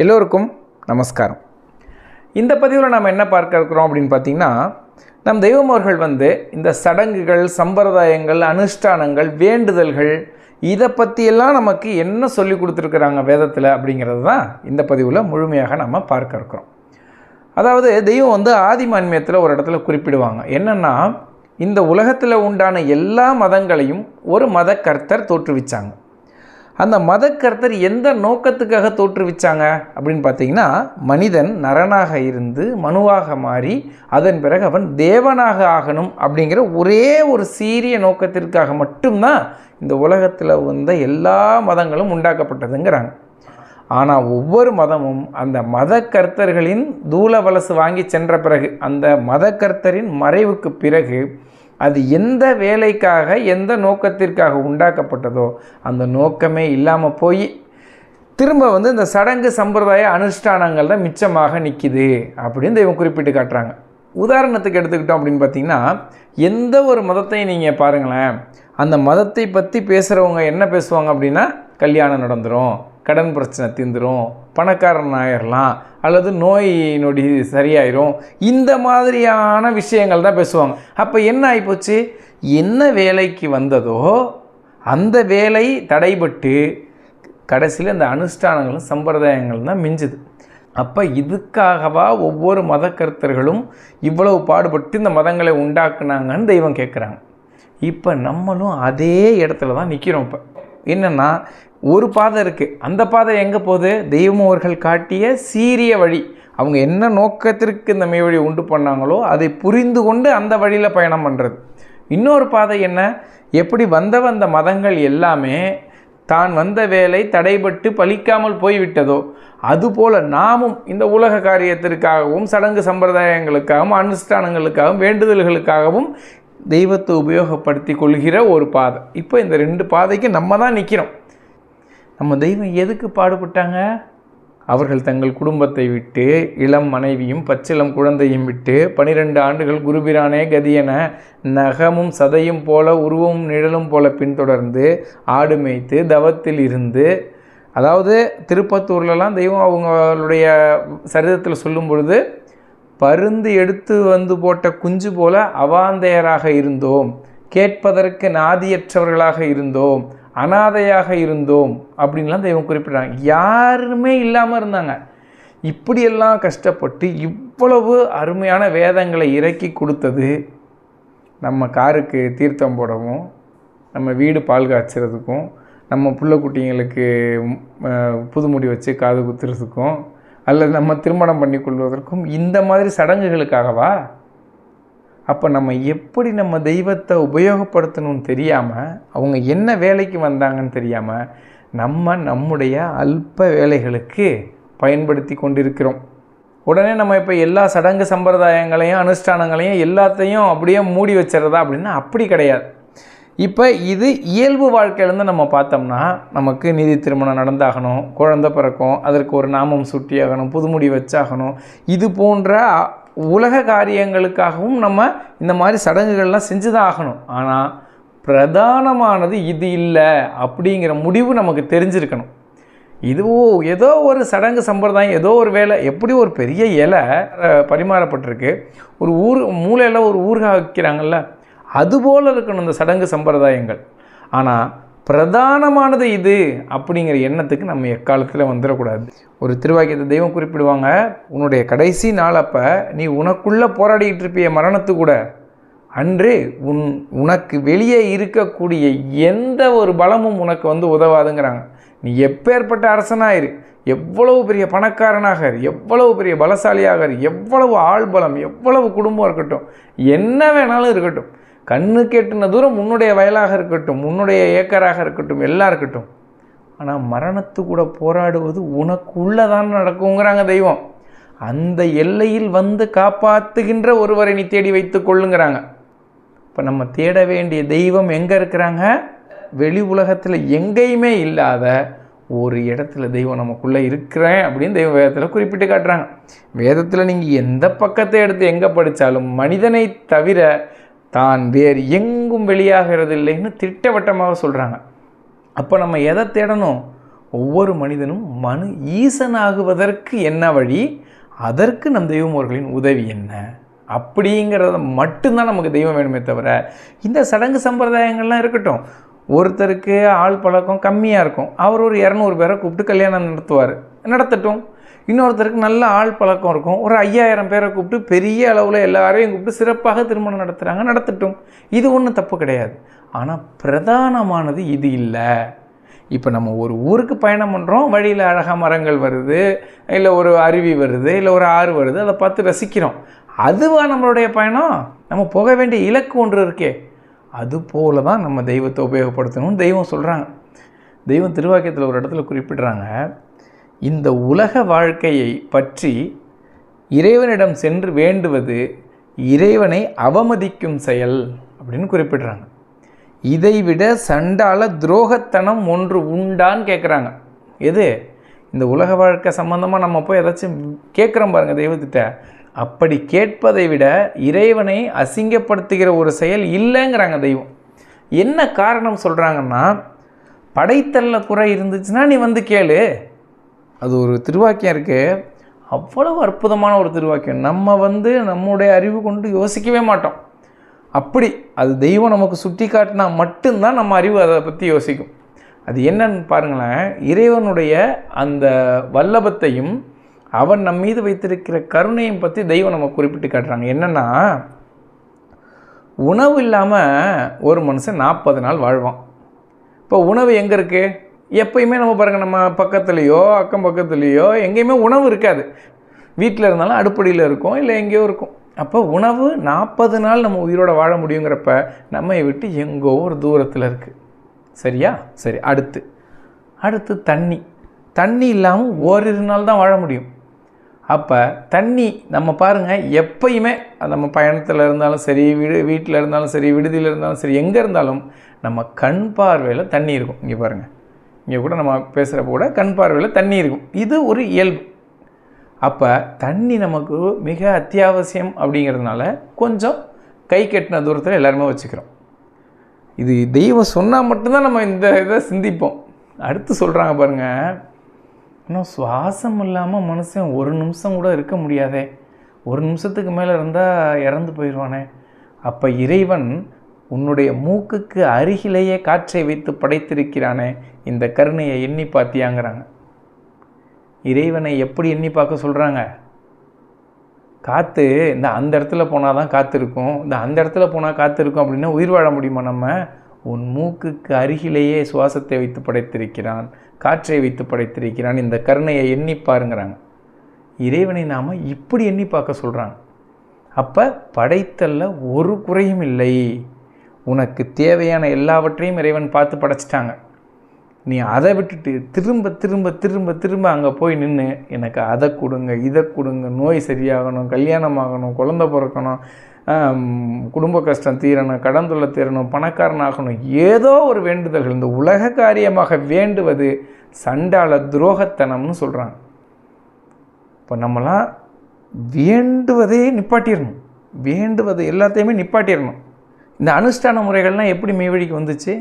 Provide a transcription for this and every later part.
எல்லோருக்கும் நமஸ்காரம். இந்த பதிவில் நாம் என்ன பார்க்க இருக்கிறோம் அப்படின்னு பார்த்தீங்கன்னா நம் தெய்வம் அவர்கள் வந்து இந்த சடங்குகள் சம்பிரதாயங்கள் அனுஷ்டானங்கள் வேண்டுதல்கள் இதை பற்றியெல்லாம் நமக்கு என்ன சொல்லி கொடுத்துருக்குறாங்க வேதத்தில் அப்படிங்கிறது தான் இந்த பதிவில் முழுமையாக நம்ம பார்க்க இருக்கிறோம். அதாவது தெய்வம் வந்து ஆதிமான்மியத்தில் ஒரு இடத்துல குறிப்பிடுவாங்க. என்னென்னா இந்த உலகத்தில் உண்டான எல்லா மதங்களையும் ஒரு மத கர்த்தர் தோற்றுவிச்சாங்க. அந்த மதக்கர்த்தர் எந்த நோக்கத்துக்காக தோற்றுவிச்சாங்க அப்படின்னு பார்த்தீங்கன்னா மனிதன் நரனாக இருந்து மனுவாக மாறி அதன் பிறகு அவன் தேவனாக ஆகணும் அப்படிங்கிற ஒரே ஒரு சீரிய நோக்கத்திற்காக மட்டும்தான் இந்த உலகத்தில் வந்த எல்லா மதங்களும் உண்டாக்கப்பட்டதுங்கிறாங்க. ஆனால் ஒவ்வொரு மதமும் அந்த மத கர்த்தர்களின் தூள வலசு வாங்கி சென்ற பிறகு அந்த மத கர்த்தரின் மறைவுக்கு பிறகு அது எந்த வேலைக்காக எந்த நோக்கத்திற்காக உண்டாக்கப்பட்டதோ அந்த நோக்கமே இல்லாமல் போய் திரும்ப வந்து இந்த சடங்கு சம்பிரதாய அனுஷ்டானங்கள் தான் மிச்சமாக நிற்கிது அப்படின்னு இவங்க குறிப்பிட்டு காட்டுறாங்க. உதாரணத்துக்கு எடுத்துக்கிட்டோம் அப்படின்னு பார்த்தீங்கன்னா எந்த ஒரு மதத்தையும் நீங்கள் பாருங்களேன் அந்த மதத்தை பற்றி பேசுகிறவங்க என்ன பேசுவாங்க அப்படின்னா கல்யாணம் நடந்துடும் கடன் பிரச்சனை தீந்துடும் பணக்காரன் ஆயிடலாம் அல்லது நோய் நொடி சரியாயிரும். இந்த மாதிரியான விஷயங்கள் தான் பேசுவாங்க. அப்போ என்ன ஆகிப்போச்சு என்ன வேலைக்கு வந்ததோ அந்த வேலை தடைபட்டு கடைசியில் இந்த அனுஷ்டானங்களும் சம்பிரதாயங்களும் தான் மிஞ்சுது. அப்போ இதுக்காகவா ஒவ்வொரு மத கருத்தர்களும் இவ்வளவு பாடுபட்டு இந்த மதங்களை உண்டாக்குனாங்கன்னு தெய்வம் கேட்குறாங்க இப்போ நம்மளும் அதே இடத்துல தான் நிற்கிறோம் இப்போ. என்னென்னா ஒரு பாதை இருக்குது அந்த பாதை எங்கே போகுது? தெய்வம் அவர்கள் காட்டிய சீரிய வழி. அவங்க என்ன நோக்கத்திற்கு இந்த மெய் வழி உண்டு பண்ணாங்களோ அதை புரிந்து கொண்டு அந்த வழியில் பயணம் பண்ணுறது இன்னொரு பாதை என்ன? எப்படி வந்த வந்த மதங்கள் எல்லாமே தான் வந்த வேலை தடைபட்டு பலிக்காமல் போய்விட்டதோ அதுபோல் நாமும் இந்த உலக காரியத்திற்காகவும் சடங்கு சம்பிரதாயங்களுக்காகவும் அனுஷ்டானங்களுக்காகவும் வேண்டுதல்களுக்காகவும் தெய்வத்தை உபயோகப்படுத்தி கொள்கிற ஒரு பாதை. இப்போ இந்த ரெண்டு பாதைக்கு நம்ம தான் நிற்கிறோம் நம்ம தெய்வம் எதுக்கு பாடுபட்டாங்க? அவர்கள் தங்கள் குடும்பத்தை விட்டு இளம் மனைவியும் பச்சிளம் குழந்தையும் விட்டு பனிரெண்டு ஆண்டுகள் குருபிரானே கதியென நகமும் சதையும் போல உருவமும் நிழலும் போல பின்தொடர்ந்து ஆடு மேய்த்து தவத்தில் இருந்து அதாவது திருப்பத்தூர்லலாம் தெய்வம் அவங்களுடைய சரிதத்தில் சொல்லும் பொழுது பருந்து எடுத்து வந்து போட்ட குஞ்சு போல அவாந்தையராக இருந்தோம். கேட்பதற்கு நாதியற்றவர்களாக இருந்தோம். அனாதையாக இருந்தோம் அப்படின்லாம் தெய்வம் குறிப்பிட்றாங்க. யாருமே இல்லாமல் இருந்தாங்க. இப்படியெல்லாம் கஷ்டப்பட்டு இவ்வளவு அருமையான வேதங்களை இறக்கி கொடுத்தது நம்ம காருக்கு தீர்த்தம் போடவும் நம்ம வீடு பால் காய்ச்சறதுக்கும் நம்ம புள்ள குட்டிங்களுக்கு புதுமுடி வச்சு காது குத்துறதுக்கும் அல்லது நம்ம திருமணம் பண்ணி கொள்வதற்கும் இந்த மாதிரி சடங்குகளுக்காகவா? அப்போ நம்ம எப்படி நம்ம தெய்வத்தை உபயோகப்படுத்தணும்னு தெரியாமல் அவங்க என்ன வேலைக்கு வந்தாங்கன்னு தெரியாமல் நம்ம நம்முடைய அல்ப வேலைகளுக்கு பயன்படுத்தி கொண்டிருக்கிறோம். உடனே நம்ம இப்போ எல்லா சடங்கு சம்பிரதாயங்களையும் அனுஷ்டானங்களையும் எல்லாத்தையும் அப்படியே மூடி வச்சிடறதா அப்படின்னா அப்படி கிடையாது. இப்போ இது இயல்பு வாழ்க்கையிலேருந்து நம்ம பார்த்தோம்னா நமக்கு நீதி திருமணம் நடந்தாகணும் குழந்த பிறக்கும் அதற்கு ஒரு நாமம் சுட்டியாகணும் புதுமுடி வச்சாகணும் இது போன்ற உலக காரியங்களுக்காகவும் நம்ம இந்த மாதிரி சடங்குகள்லாம் செஞ்சு தான் ஆகணும். ஆனால் பிரதானமானது இது இல்லை அப்படிங்கிற முடிவு நமக்கு தெரிஞ்சிருக்கணும். இதுவோ ஏதோ ஒரு சடங்கு சம்பிரதாயம் ஏதோ ஒரு வேலை எப்படி ஒரு பெரிய இலை பரிமாறப்பட்டிருக்கு. ஒரு ஊர் மூளையில் ஒரு ஊர்காக வைக்கிறாங்கல்ல அதுபோல் இருக்கணும் இந்த சடங்கு சம்பிரதாயங்கள். ஆனால் பிரதானமானது இது அப்படிங்கிற எண்ணத்துக்கு நம்ம எக்காலத்தில் வந்துடக்கூடாது. ஒரு திருவாக்கியத்தை தெய்வம் குறிப்பிடுவாங்க உன்னுடைய கடைசி நாள் அப்போ நீ உனக்குள்ளே போராடிக்கிட்டு இருப்பிய மரணத்து கூட அன்று உன் உனக்கு வெளியே இருக்கக்கூடிய எந்த ஒரு பலமும் உனக்கு வந்து உதவாதுங்கிறாங்க. நீ எப்பேற்பட்ட அரசனாயிரு எவ்வளவு பெரிய பணக்காரனாக எவ்வளவு பெரிய பலசாலியாக இரு எவ்வளவு ஆள்பலம் எவ்வளவு குடும்பம் இருக்கட்டும் என்ன வேணாலும் இருக்கட்டும். கண்ணு கெட்டின தூரம் உன்னுடைய வயலாக இருக்கட்டும் உன்னுடைய ஏக்கராக இருக்கட்டும் எல்லாம் இருக்கட்டும். ஆனால் மரணத்து கூட போராடுவது உனக்குள்ளதான் நடக்குங்கிறாங்க தெய்வம். அந்த எல்லையில் வந்து காப்பாற்றுகின்ற ஒருவரை நீ தேடி வைத்து கொள்ளுங்கிறாங்க. இப்போ நம்ம தேட வேண்டிய தெய்வம் எங்கே இருக்கிறாங்க? வெளி உலகத்தில் எங்கேயுமே இல்லாத ஒரு இடத்துல தெய்வம் நமக்குள்ளே இருக்கிறேன் அப்படின்னு தெய்வ வேதத்தில் குறிப்பிட்டு காட்டுறாங்க. வேதத்தில் நீங்கள் எந்த பக்கத்தை எடுத்து எங்கே படித்தாலும் மனிதனை தவிர தான் வேறு எங்கும் வெளியாகிறது இல்லைன்னு திட்டவட்டமாக சொல்கிறாங்க அப்போ நம்ம எதை தேடணும்? ஒவ்வொரு மனிதனும் மனு ஈசனாகுவதற்கு என்ன வழி? அதற்கு நம் தெய்வமோர்களின் உதவி என்ன? அப்படிங்கிறத மட்டும்தான் நமக்கு தெய்வம் வேணுமே தவிர இந்த சடங்கு சம்பிரதாயங்கள்லாம் இருக்கட்டும். ஒருத்தருக்கு ஆள் பழக்கம் கம்மியாக இருக்கும். அவர் ஒரு இரநூறு பேரை கூப்பிட்டு கல்யாணம் நடத்துவார். நடத்தட்டும். இன்னொருத்தருக்கு நல்ல ஆள் பழக்கம் இருக்கும். ஒரு ஐயாயிரம் பேரை கூப்பிட்டு பெரிய அளவில் எல்லாரையும் கூப்பிட்டு சிறப்பாக திருமணம் நடத்துகிறாங்க நடத்தட்டும். இது ஒன்றும் தப்பு கிடையாது. ஆனால் பிரதானமானது இது இல்லை. இப்போ நம்ம ஒரு ஊருக்கு பயணம் பண்ணுறோம் வழியில் அழகாக மரங்கள் வருது இல்லை ஒரு அருவி வருது இல்லை ஒரு ஆறு வருது அதை பார்த்து ரசிக்கிறோம். அதுவா நம்மளுடைய பயணம்? நம்ம போக வேண்டிய இலக்கு ஒன்று இருக்கே. அது போல தான் நம்ம தெய்வத்தை உபயோகப்படுத்தணும்னு தெய்வம் சொல்கிறாங்க தெய்வம் திருவாக்கியத்தில் ஒரு இடத்துல குறிப்பிடுறாங்க இந்த உலக வாழ்க்கையை பற்றி இறைவனிடம் சென்று வேண்டுவது இறைவனை அவமதிக்கும் செயல் அப்படின்னு குறிப்பிடுறாங்க. இதைவிட சண்டால துரோகத்தனம் ஒன்று உண்டான்னு கேட்குறாங்க எது? இந்த உலக வாழ்க்கை சம்மந்தமாக நம்ம போய் ஏதாச்சும் கேட்குறோம் பாருங்கள் தெய்வத்திட்ட. அப்படி கேட்பதை விட இறைவனை அசிங்கப்படுத்துகிற ஒரு செயல் இல்லைங்கிறாங்க தெய்வம். என்ன காரணம் சொல்கிறாங்கன்னா படைத்தல்ல குறை இருந்துச்சுன்னா நீ வந்து கேளு. அது ஒரு திருவாக்கியம் இருக்குது அவ்வளவு அற்புதமான ஒரு திருவாக்கியம். நம்ம வந்து நம்முடைய அறிவு கொண்டு யோசிக்கவே மாட்டோம். அப்படி அது தெய்வம் நமக்கு சுட்டி காட்டினா மட்டும்தான் நம்ம அறிவு அதை பற்றி யோசிக்கும். அது என்னன்னு பாருங்களேன். இறைவனுடைய அந்த வல்லபத்தையும் அவன் நம் மீது வைத்திருக்கிற கருணையும் பற்றி தெய்வம் நம்ம குறிப்பிட்டு காட்டுறாங்க. என்னென்னா உணவு இல்லாமல் ஒரு மனுஷன் நாற்பது நாள் வாழ்வான். இப்போ உணவு எங்கே இருக்குது எப்பயுமே நம்ம பாருங்கள் நம்ம பக்கத்துலேயோ அக்கம் பக்கத்துலேயோ எங்கேயுமே உணவு இருக்காது. வீட்டில் இருந்தாலும் அடுப்படியில் இருக்கும் இல்லை எங்கேயோ இருக்கும். அப்போ உணவு நாற்பது நாள் நம்ம உயிரோட வாழ முடியுங்கிறப்ப நம்மை விட்டு எங்கோ ஒரு தூரத்தில் இருக்குது சரியா? சரி அடுத்து. அடுத்து தண்ணி. தண்ணி இல்லாமல் ஓரிரு நாள் தான் வாழ முடியும். அப்போ தண்ணி நம்ம பாருங்கள் எப்பயுமே நம்ம பயணத்தில் இருந்தாலும் சரி வீடு வீட்டில் இருந்தாலும் சரி விடுதியில் இருந்தாலும் சரி எங்கே இருந்தாலும் நம்ம கண் பார்வையில் தண்ணி இருக்கும். இங்கே பாருங்கள் இங்கே கூட நம்ம பேசுகிறப்ப கூட கண் பார்வையில் தண்ணி இருக்கும். இது ஒரு இயல்பு. அப்போ தண்ணி நமக்கு மிக அத்தியாவசியம் அப்படிங்கிறதுனால கொஞ்சம் கை கெட்டின தூரத்தில் எல்லாருமே வச்சுக்கிறோம். இது தெய்வம் சொன்னால் மட்டும்தான் நம்ம இந்த இதை சிந்திப்போம். அடுத்து சொல்கிறாங்க பாருங்கள் இன்னும் சுவாசம் இல்லாமல் மனுஷன் ஒரு நிமிஷம் கூட இருக்க முடியாதே. ஒரு நிமிஷத்துக்கு மேலே இருந்தால் இறந்து போயிடுவானே. அப்போ இறைவன் உன்னுடைய மூக்குக்கு அருகிலேயே காற்றை வைத்து படைத்திருக்கிறானே. இந்த கருணையை எண்ணி பார்த்தியாங்கிறாங்க இறைவனை எப்படி எண்ணி பார்க்க சொல்கிறாங்க காற்று இந்த அந்த இடத்துல போனால் தான் காற்று இருக்கும். இந்த அந்த இடத்துல போனால் காற்று இருக்கும் அப்படின்னா உயிர் வாழ முடியுமா நம்ம? உன் மூக்குக்கு அருகிலேயே சுவாசத்தை வைத்து படைத்திருக்கிறான் காற்றை வைத்து படைத்திருக்கிறான் இந்த கருணையை எண்ணி பாருங்கிறாங்க. இறைவனை நாம் இப்படி எண்ணி பார்க்க சொல்கிறாங்க அப்போ படைத்தல்ல ஒரு குறையும் இல்லை. உனக்கு தேவையான எல்லாவற்றையும் இறைவன் பார்த்து படைச்சிட்டாங்க. நீ அதை விட்டுட்டு திரும்ப திரும்ப திரும்ப திரும்ப அங்கே போய் நின்று எனக்கு அதை கொடுங்க இதை கொடுங்க நோய் சரியாகணும் கல்யாணம் ஆகணும் குழந்த பிறக்கணும் குடும்ப கஷ்டம் தீரணும் கடன் தொல்லை தீரணும் பணக்காரன் ஆகணும் ஏதோ ஒரு வேண்டுதல்கள். இந்த உலக காரியமாக வேண்டுவது சண்டால துரோகத்தனம்னு சொல்கிறாங்க இப்போ நம்மளாம் வேண்டுவதே நிப்பாட்டிடணும் வேண்டுவது எல்லாத்தையுமே நிப்பாட்டிடணும் இந்த அனுஷ்டான முறைகள்லாம் எப்படி மெய்வழிக்கு வந்துச்சு?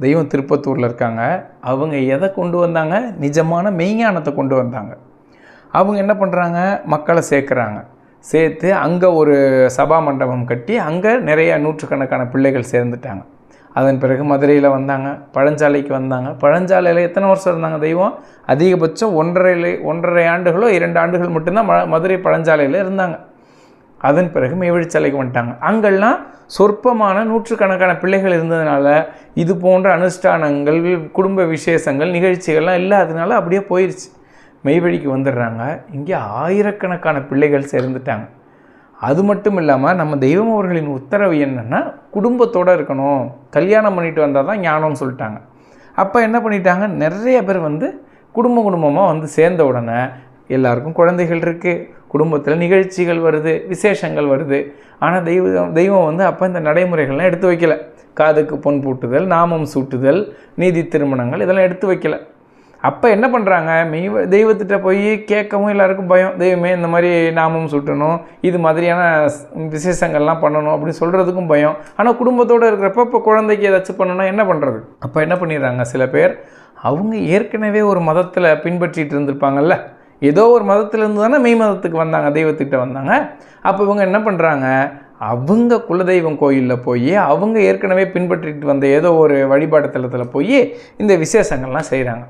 தெய்வம் திருப்பத்தூரில் இருக்காங்க. அவங்க எதை கொண்டு வந்தாங்க? நிஜமான மெய்ஞானத்தை கொண்டு வந்தாங்க. அவங்க என்ன பண்ணுறாங்க மக்களை சேர்க்குறாங்க. சேர்த்து அங்கே ஒரு சபா மண்டபம் கட்டி அங்கே நிறைய நூற்றுக்கணக்கான பிள்ளைகள் சேர்ந்துட்டாங்க. அதன் பிறகு மதுரையில் வந்தாங்க. பழஞ்சாலைக்கு வந்தாங்க. பழஞ்சாலையில் எத்தனை வருஷம் இருந்தாங்க தெய்வம்? அதிகபட்சம் ஒன்றரை ஒன்றரை ஆண்டுகளோ இரண்டு ஆண்டுகள் மட்டும்தான் ம- மதுரை பழஞ்சாலையில் இருந்தாங்க. அதன் பிறகு மேவழிச்சாலைக்கு வந்துட்டாங்க. அங்கெல்லாம் சொற்பமான நூற்றுக்கணக்கான பிள்ளைகள் இருந்ததுனால இது போன்ற அனுஷ்டானங்கள் குடும்ப விசேஷங்கள் நிகழ்ச்சிகள்லாம் இல்லாததுனால அப்படியே போயிடுச்சு மெய்வழிக்கு வந்துடுறாங்க. இங்கே ஆயிரக்கணக்கான பிள்ளைகள் சேர்ந்துட்டாங்க. அது மட்டும் இல்லாமல் நம்ம தெய்வம் அவர்களின் உத்தரவு என்னென்னா குடும்பத்தோடு இருக்கணும். கல்யாணம் பண்ணிட்டு வந்தால் தான் ஞானம்னு சொல்லிட்டாங்க. அப்போ என்ன பண்ணிட்டாங்க? நிறைய பேர் வந்து குடும்ப குடும்பமாக வந்து சேர்ந்த உடனே எல்லாருக்கும் குழந்தைகள் இருக்குது குடும்பத்தில் நிகழ்ச்சிகள் வருது விசேஷங்கள் வருது. ஆனால் தெய்வம் தெய்வம் வந்து அப்போ இந்த நடைமுறைகள்லாம் எடுத்து வைக்கல. காதுக்கு பொன் பூட்டுதல் நாமம் சூட்டுதல் நீதி திருமணங்கள் இதெல்லாம் எடுத்து வைக்கல. அப்போ என்ன பண்ணுறாங்க மெய் தெய்வத்திட்ட போய் கேட்கவும் எல்லாருக்கும் பயம். தெய்வமே இந்த மாதிரி நாமம் சுட்டணும் இது மாதிரியான விசேஷங்கள்லாம் பண்ணணும் அப்படின்னு சொல்கிறதுக்கும் பயம். ஆனால் குடும்பத்தோடு இருக்கிறப்ப இப்போ குழந்தைக்கு ஏதாச்சும் பண்ணணும்னா என்ன பண்ணுறது அப்போ என்ன பண்ணிடுறாங்க? சில பேர் அவங்க ஏற்கனவே ஒரு மதத்தில் பின்பற்றிட்டு இருந்திருப்பாங்கல்ல? ஏதோ ஒரு மதத்திலேருந்து தானே மெய் மதத்துக்கு வந்தாங்க தெய்வத்திட்ட வந்தாங்க. அப்போ இவங்க என்ன பண்ணுறாங்க அவங்க குலதெய்வம் கோயிலில் போய் அவங்க ஏற்கனவே பின்பற்றிட்டு வந்த ஏதோ ஒரு வழிபாட்டு தலத்தில் போய் இந்த விசேஷங்கள்லாம் செய்கிறாங்க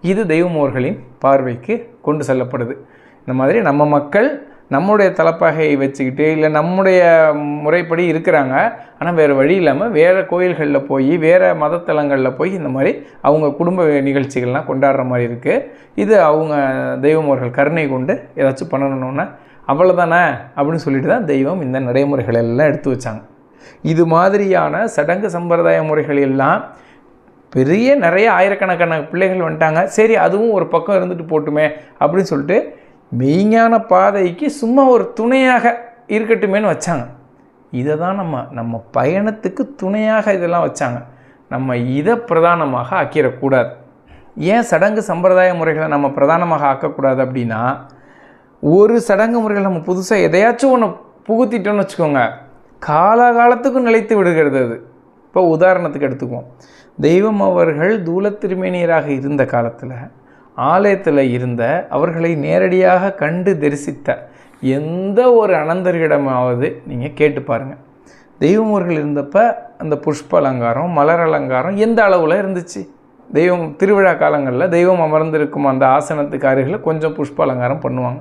இது தெய்வமோர்களின் பார்வைக்கு கொண்டு செல்லப்படுது. இந்த மாதிரி நம்ம மக்கள் நம்முடைய தலைப்பகையை வச்சுக்கிட்டு இல்லை நம்முடைய முறைப்படி இருக்கிறாங்க. ஆனால் வேறு வழி இல்லாமல் வேறு கோயில்களில் போய் வேறு மதத்தலங்களில் போய் இந்த மாதிரி அவங்க குடும்ப நிகழ்ச்சிகள்லாம் கொண்டாடுற மாதிரி இருக்குது இது அவங்க தெய்வம் அவர்கள் கருணை கொண்டு ஏதாச்சும் பண்ணணுன்னா அவ்வளோதானே அப்படின்னு சொல்லிட்டு தான் தெய்வம் இந்த நடைமுறைகள் எல்லாம் எடுத்து வச்சாங்க. இது மாதிரியான சடங்கு சம்பிரதாய முறைகள் எல்லாம் பெரிய நிறைய ஆயிரக்கணக்கான பிள்ளைகள் வந்துட்டாங்க. சரி அதுவும் ஒரு பக்கம் இருந்துட்டு போட்டுமே அப்படின்னு சொல்லிட்டு மெய்ஞான பாதைக்கு சும்மா ஒரு துணையாக இருக்கட்டுமேன்னு வச்சாங்க. இதை தான் நம்ம நம்ம பயணத்துக்கு துணையாக இதெல்லாம் வச்சாங்க. நம்ம இதை பிரதானமாக ஆக்கிடக்கூடாது. ஏன் சடங்கு சம்பிரதாய முறைகளை நம்ம பிரதானமாக ஆக்கக்கூடாது அப்படின்னா ஒரு சடங்கு முறைகள் நம்ம புதுசாக எதையாச்சும் ஒன்று புகுத்திட்டோம்னு வச்சுக்கோங்க. காலகாலத்துக்கும் நிலைத்து விடுகிறது அது. இப்போ உதாரணத்துக்கு எடுத்துக்குவோம். தெய்வம் அவர்கள் தூலத்திருமேனியராக இருந்த காலத்தில் ஆலயத்தில் இருந்த அவர்களை நேரடியாக கண்டு தரிசித்த எந்த ஒரு அனந்தர்களிடமாவது நீங்கள் கேட்டு பாருங்கள் தெய்வமூர்கள் இருந்தப்ப அந்த புஷ்ப அலங்காரம் மலர் அலங்காரம் எந்த அளவில் இருந்துச்சு? தெய்வம் திருவிழா காலங்களில் தெய்வம் அமர்ந்திருக்கும் அந்த ஆசனத்துக்கு அருகில் கொஞ்சம் புஷ்ப அலங்காரம் பண்ணுவாங்க.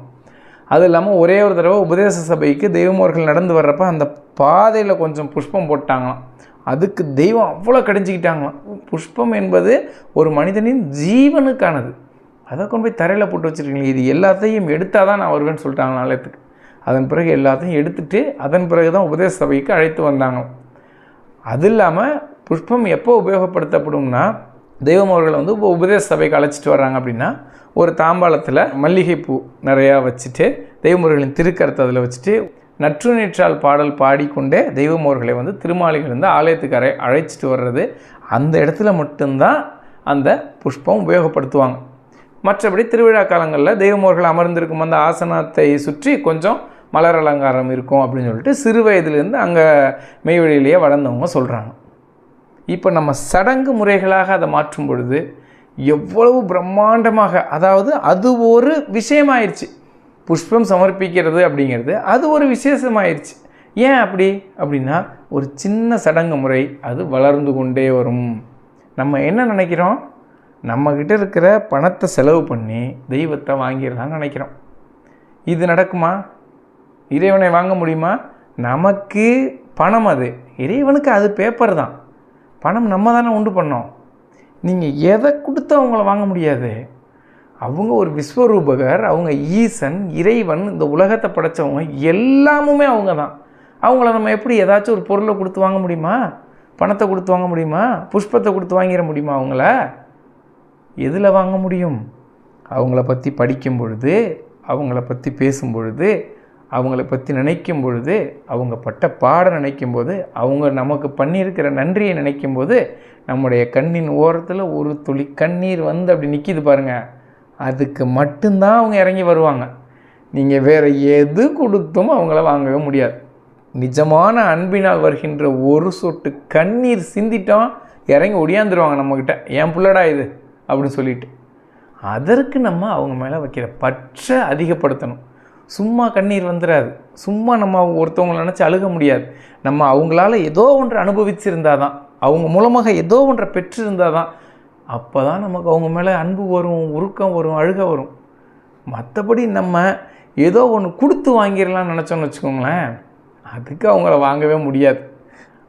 அது இல்லாமல் ஒரே ஒரு தடவை உபதேச சபைக்கு தெய்வமோர்கள் நடந்து வர்றப்ப அந்த பாதையில் கொஞ்சம் புஷ்பம் போட்டாங்களாம். அதுக்கு தெய்வம் அவ்வளோ கடிஞ்சிக்கிட்டாங்களாம். புஷ்பம் என்பது ஒரு மனிதனின் ஜீவனுக்கானது. அதை கொண்டு போய் தரையில் போட்டு வச்சுருக்கீங்களே இது எல்லாத்தையும் எடுத்தால் தான் நான் வருவேன்னு சொல்லிட்டாங்க ஆலயத்துக்கு அதன் பிறகு எல்லாத்தையும் எடுத்துட்டு அதன் பிறகு தான் உபதேச சபைக்கு அழைத்து வந்தாங்க. அது இல்லாமல் புஷ்பம் எப்போ உபயோகப்படுத்தப்படும்னா தெய்வம் அவர்களை வந்து இப்போ உபதேச சபைக்கு அழைச்சிட்டு வர்றாங்க அப்படின்னா ஒரு தாம்பாளத்தில் மல்லிகைப்பூ நிறையா வச்சுட்டு தெய்வமுறைகளின் திருக்கரத்தை அதில் வச்சுட்டு நற்று நேற்றால் பாடல் பாடிக்கொண்டே தெய்வமோர்களை வந்து திருமாளிகள் ஆலயத்துக்கு அழை அழைச்சிட்டு வர்றது அந்த இடத்துல மட்டும்தான் அந்த புஷ்பம் உபயோகப்படுத்துவாங்க. மற்றபடி திருவிழா காலங்களில் தெய்வமோர்கள் அமர்ந்திருக்கும் அந்த ஆசனத்தை சுற்றி கொஞ்சம் மலர் அலங்காரம் இருக்கும் அப்படின்னு சொல்லிட்டு சிறு வயதிலேருந்து அங்கே மெய்வழியிலேயே வளர்ந்தவங்க சொல்கிறாங்க இப்போ நம்ம சடங்கு முறைகளாக அதை மாற்றும் பொழுது எவ்வளவு பிரம்மாண்டமாக அதாவது அது ஒரு விஷயமாயிருச்சு. புஷ்பம் சமர்ப்பிக்கிறது அப்படிங்கிறது அது ஒரு விசேஷமாயிருச்சு. ஏன் அப்படி? அப்படின்னா ஒரு சின்ன சடங்கு முறை அது வளர்ந்து கொண்டே வரும். நம்ம என்ன நினைக்கிறோம்? நம்மக்கிட்ட இருக்கிற பணத்தை செலவு பண்ணி தெய்வத்தை வாங்கிடலாம்னு நினைக்கிறோம். இது நடக்குமா? இறைவனை வாங்க முடியுமா? நமக்கு பணம் அது. இறைவனுக்கு அது பேப்பர் தான். பணம் நம்ம தானே உண்டு பண்ணோம். நீங்கள் எதை கொடுத்து அவங்கள வாங்க முடியாது? அவங்க ஒரு விஸ்வரூபகர் அவங்க ஈசன் இறைவன் இந்த உலகத்தை படைச்சவங்க எல்லாமுமே அவங்க தான். அவங்கள நம்ம எப்படி ஏதாச்சும் ஒரு பொருளை கொடுத்து வாங்க முடியுமா? பணத்தை கொடுத்து வாங்க முடியுமா? புஷ்பத்தை கொடுத்து வாங்கிட முடியுமா அவங்கள? எதில் வாங்க முடியும்? அவங்கள பற்றி படிக்கும் பொழுது அவங்கள பற்றி பேசும் பொழுது அவங்கள பற்றி நினைக்கும் பொழுது அவங்க பட்ட பாடம் நினைக்கும் போது அவங்க நமக்கு பண்ணியிருக்கிற நன்றியை நினைக்கும் போது நம்முடைய கண்ணின் ஓரத்தில் ஒரு துளி கண்ணீர் வந்து அப்படி நிற்கிது பாருங்கள் அதுக்கு மட்டும்தான் அவங்க இறங்கி வருவாங்க. நீங்கள் வேறு எது கொடுத்தும் அவங்கள வாங்கவே முடியாது. நிஜமான அன்பினால் வருகின்ற ஒரு சொட்டு கண்ணீர் சிந்திட்டோம் இறங்கி ஒடியாந்துருவாங்க நம்மக்கிட்ட என் பிள்ளடா இது. அப்படின்னு சொல்லிட்டு. அதற்கு நம்ம அவங்க மேலே வைக்கிற பற்றை அதிகப்படுத்தணும். சும்மா கண்ணீர் வந்துடாது சும்மா நம்ம ஒருத்தவங்களை நினச்சி அழுக முடியாது. நம்ம அவங்களால ஏதோ ஒன்று அனுபவிச்சிருந்தால் தான். அவங்க மூலமாக ஏதோ ஒன்றை பெற்றிருந்தால் தான். அப்போ தான் நமக்கு அவங்க மேலே அன்பு வரும் உருக்கம் வரும் அழுக வரும். மற்றபடி நம்ம ஏதோ ஒன்று கொடுத்து வாங்கிடலாம்னு நினச்சோன்னு வச்சுக்கோங்களேன் அதுக்கு அவங்கள வாங்கவே முடியாது.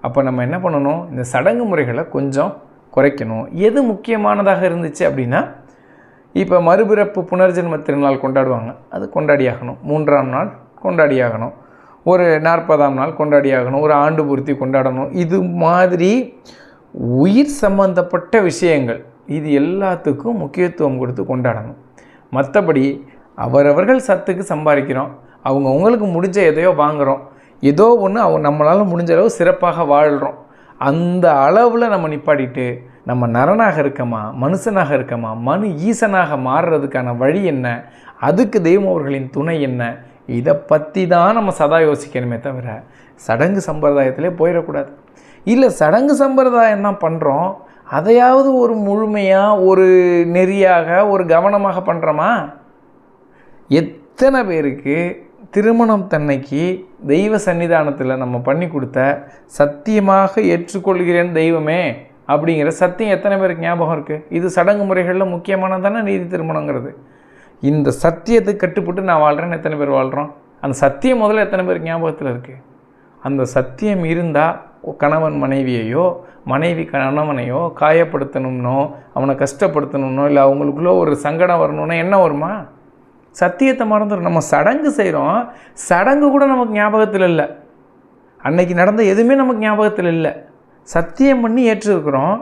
அப்போ நம்ம என்ன பண்ணணும்? இந்த சடங்கு முறைகளை கொஞ்சம் குறைக்கணும். எது முக்கியமானதாக இருந்துச்சு அப்படின்னா இப்போ மறுபிறப்பு புனர்ஜென்ம திருநாள் கொண்டாடுவாங்க. அது கொண்டாடியாகணும். மூன்றாம் நாள் கொண்டாடியாகணும். ஒரு நாற்பதாம் நாள் கொண்டாடியாகணும். ஒரு ஆண்டு பூர்த்தி கொண்டாடணும். இது மாதிரி உயிர் சம்பந்தப்பட்ட விஷயங்கள் இது எல்லாத்துக்கும் முக்கியத்துவம் கொடுத்து கொண்டாடணும். மற்றபடி அவரவர்கள் சத்துக்கு சம்பாதிக்கிறோம். அவங்க அவங்களுக்கு முடிஞ்ச எதையோ வாங்குகிறோம் ஏதோ ஒன்று அவங்க நம்மளால் முடிஞ்ச அளவு சிறப்பாக வாழ்கிறோம் அந்த அளவில் நம்ம நிப்பாடிட்டு நம்ம நரனாக இருக்கமா மனுஷனாக இருக்கமா மனு ஈசனாக மாறுறதுக்கான வழி என்ன? அதுக்கு தெய்வம் அவர்களின் துணை என்ன? இதை பற்றி தான் நம்ம சதா யோசிக்கணுமே தவிர சடங்கு சம்பிரதாயத்திலே போயிடக்கூடாது. இல்லை சடங்கு சம்பிரதாயம் தான் பண்ணுறோம் அதையாவது ஒரு முழுமையாக ஒரு நெறியாக ஒரு கவனமாக பண்ணுறோமா எத்தனை பேருக்கு திருமணம் தன்னைக்கு தெய்வ சன்னிதானத்தில் நம்ம பண்ணி கொடுத்த சத்தியமாக ஏற்றுக்கொள்கிறேன் தெய்வமே அப்படிங்கிற சத்தியம் எத்தனை பேருக்கு ஞாபகம் இருக்குது இது சடங்கு முறைகளில் முக்கியமானதான நீதி திருமணங்கிறது? இந்த சத்தியத்துக்கு கட்டுப்பட்டு நான் வாழ்கிறேன்னு எத்தனை பேர் வாழ்கிறோம் அந்த சத்தியம் முதல்ல எத்தனை பேருக்கு ஞாபகத்தில் இருக்குது அந்த சத்தியம் இருந்தால் கணவன் மனைவியையோ மனைவி கணவனையோ காயப்படுத்தணும்னோ அவனை கஷ்டப்படுத்தணும்னோ இல்லை அவங்களுக்குள்ளே ஒரு சங்கடம் வரணும்னா என்ன வருமா? சத்தியத்தை மறந்துடும் நம்ம சடங்கு செய்கிறோம் சடங்கு கூட நமக்கு ஞாபகத்தில் இல்லை. அன்னைக்கு நடந்த எதுவுமே நமக்கு ஞாபகத்தில் இல்லை. சத்தியம் பண்ணி ஏற்றிருக்கிறோம்.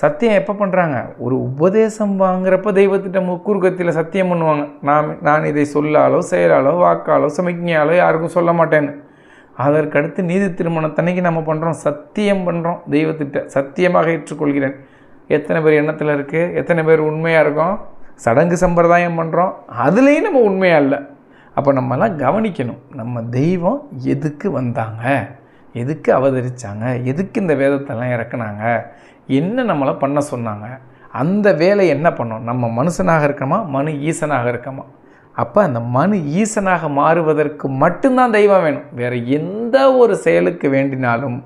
சத்தியம் எப்போ பண்ணுறாங்க ஒரு உபதேசம் வாங்குறப்ப தெய்வத்திட்ட முக்குறுக்கத்தில் சத்தியம் பண்ணுவாங்க. நான் நான் இதை சொல்லாலோ செயலாலோ வாக்காலோ சமிக்ஞையாலோ யாருக்கும் சொல்ல மாட்டேன்னு. அதற்கடுத்து நீதி திருமணத்தன்னைக்கு நம்ம பண்ணுறோம் சத்தியம் பண்ணுறோம் தெய்வத்திட்ட. சத்தியமாக ஏற்றுக்கொள்கிறேன். எத்தனை பேர் எண்ணத்தில் இருக்குது எத்தனை பேர் உண்மையாக இருக்கும்? சடங்கு சம்பிரதாயம் பண்ணுறோம் அதுலேயும் நம்ம உண்மையாக இல்லை. அப்போ நம்மலாம் கவனிக்கணும். நம்ம தெய்வம் எதுக்கு வந்தாங்க? எதுக்கு அவதரித்தாங்க எதுக்கு இந்த வேதத்தெல்லாம் இறக்குனாங்க? என்ன நம்மளை பண்ண சொன்னாங்க? அந்த வேலை என்ன பண்ணோம் நம்ம மனுஷனாக இருக்கமா மனு ஈசனாக இருக்கமா அப்போ அந்த மனு ஈசனாக மாறுவதற்கு மட்டும்தான் தெய்வம் வேணும். வேறு எந்த ஒரு செயலுக்கு வேண்டினாலும்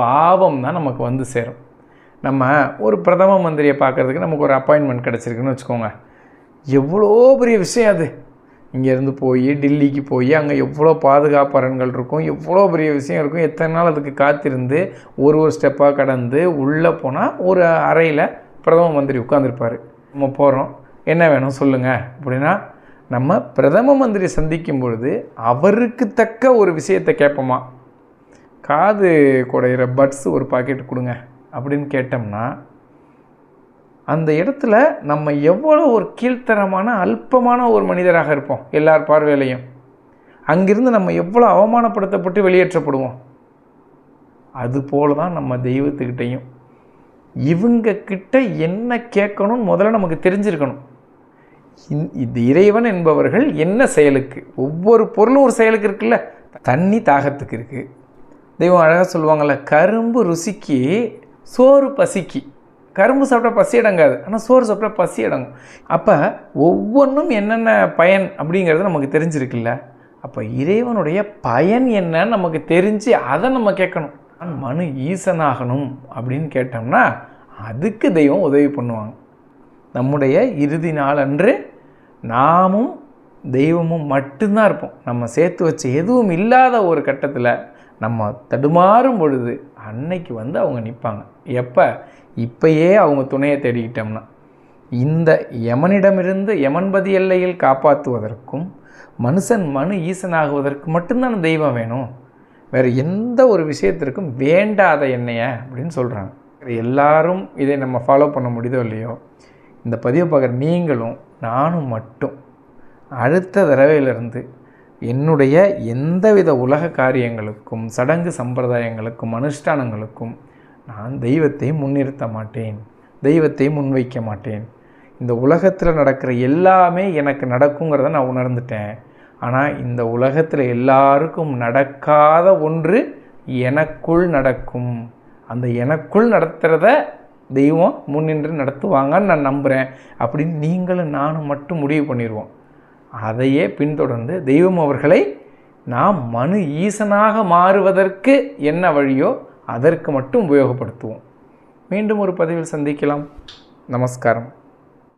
பாவம் தான் நமக்கு வந்து சேரும். நம்ம ஒரு பிரதம மந்திரியை பார்க்குறதுக்கு நமக்கு ஒரு அப்பாயின்மெண்ட் கிடச்சிருக்குன்னு வச்சுக்கோங்க. எவ்வளோ பெரிய விஷயம் அது. இங்கேருந்து போய் டெல்லிக்கு போய் அங்கே எவ்வளோ பாதுகாப்பரன்கள் இருக்கும் எவ்வளோ பெரிய விஷயம் இருக்கும். எத்தனை நாள் அதுக்கு காத்திருந்து ஒரு ஒரு ஸ்டெப்பாக கடந்து உள்ளே போனால் ஒரு அறையில் பிரதம மந்திரி உட்காந்துருப்பார் நம்ம போகிறோம் என்ன வேணும் சொல்லுங்கள் அப்படின்னா நம்ம பிரதம மந்திரி சந்திக்கும் பொழுது அவருக்கு தக்க ஒரு விஷயத்தை கேட்போமா? காது குடையிற பட்ஸ் ஒரு பாக்கெட் கொடுங்க. அப்படின்னு கேட்டோம்னா அந்த இடத்துல நம்ம எவ்வளோ ஒரு கீழ்த்தரமான அல்பமான ஒரு மனிதராக இருப்போம் எல்லார் பார்வையிலையும். அங்கிருந்து நம்ம எவ்வளோ அவமானப்படுத்தப்பட்டு வெளியேற்றப்படுவோம். அதுபோல தான் நம்ம தெய்வத்துக்கிட்டையும். இவங்க கிட்ட என்ன கேட்கணும்னு முதல்ல நமக்கு தெரிஞ்சிருக்கணும். இந்- இது இறைவன் என்பவர்கள் என்ன செயலுக்கு? ஒவ்வொரு பொருளும் ஒரு செயலுக்கு இருக்குல்ல? தண்ணி தாகத்துக்கு இருக்குது தெய்வம் அழகாக சொல்லுவாங்கள்ல கரும்பு ருசிக்கு சோறு பசிக்கு. கரும்பு சாப்பிட்டா பசி அடங்காது. ஆனால் சோறு சாப்பிட்டா பசி அடங்கும். அப்போ ஒவ்வொன்றும் என்னென்ன பயன் அப்படிங்கிறது நமக்கு தெரிஞ்சிருக்குல்ல? அப்போ இறைவனுடைய பயன் என்னன்னு நமக்கு தெரிஞ்சு அதை நம்ம கேட்கணும். மனு ஈசனாகணும் அப்படின்னு கேட்டோம்னா அதுக்கு தெய்வம் உதவி பண்ணுவாங்க. நம்முடைய இறுதி நாள் அன்று நாமும் தெய்வமும் மட்டும்தான் இருப்போம். நம்ம சேர்த்து வச்ச எதுவும் இல்லாத ஒரு கட்டத்தில் நம்ம தடுமாறும் பொழுது அன்னைக்கு வந்து அவங்க நிற்பாங்க எப்போ? இப்பயே அவங்க துணையை தேடிக்கிட்டோம்னா இந்த யமனிடமிருந்து யமன்பதி எல்லையில் காப்பாற்றுவதற்கும் மனுஷன் மனு ஈசனாகுவதற்கு மட்டும்தான் தெய்வம் வேணும். வேறு எந்த ஒரு விஷயத்திற்கும் வேண்டாத என்னைய அப்படின்னு சொல்கிறாங்க எல்லாரும் இதை நம்ம ஃபாலோ பண்ண முடியுதோ இல்லையோ இந்த பதிவை பார்க்குற நீங்களும் நானும் மட்டும் அடுத்த தடவையிலிருந்து என்னுடைய எந்தவித உலக காரியங்களுக்கும் சடங்கு சம்பிரதாயங்களுக்கும் அனுஷ்டானங்களுக்கும் நான் தெய்வத்தை முன்னிறுத்த மாட்டேன் தெய்வத்தை முன்வைக்க மாட்டேன். இந்த உலகத்தில் நடக்கிற எல்லாமே எனக்கு நடக்குங்கிறத நான் உணர்ந்துட்டேன். ஆனால் இந்த உலகத்தில் எல்லாருக்கும் நடக்காத ஒன்று எனக்குள் நடக்கும். அந்த எனக்குள் நடத்துகிறத தெய்வம் முன்னின்று நடத்துவாங்கன்னு நான் நம்புகிறேன் அப்படின்னு நீங்களும் நானும் மட்டும் முடிவு பண்ணிடுவோம் அதையே பின்தொடர்ந்து தெய்வம் அவர்களை நாம் மனு ஈசனாக மாறுவதற்கு என்ன வழியோ அதற்கு மட்டும் உபயோகப்படுத்துவோம். மீண்டும் ஒரு பதிவில் சந்திக்கலாம். நமஸ்காரம்.